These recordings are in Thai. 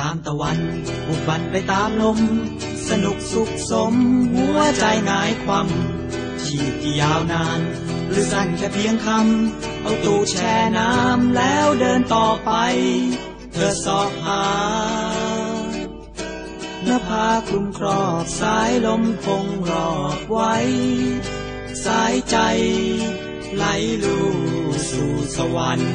ตามตะวันบุกบันไปตามลม สนุกสุขสม หัวใจหงายความชีพที่ยาวนาน หรือสั้นแค่เพียงคำ เอาตู้แช่น้ำแล้วเดินต่อไป เธอสอบหาหน้าผาคลุมครอบสายลมคงรอบไว้ สายใจ ไหลลู่สู่สวรรค์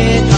it.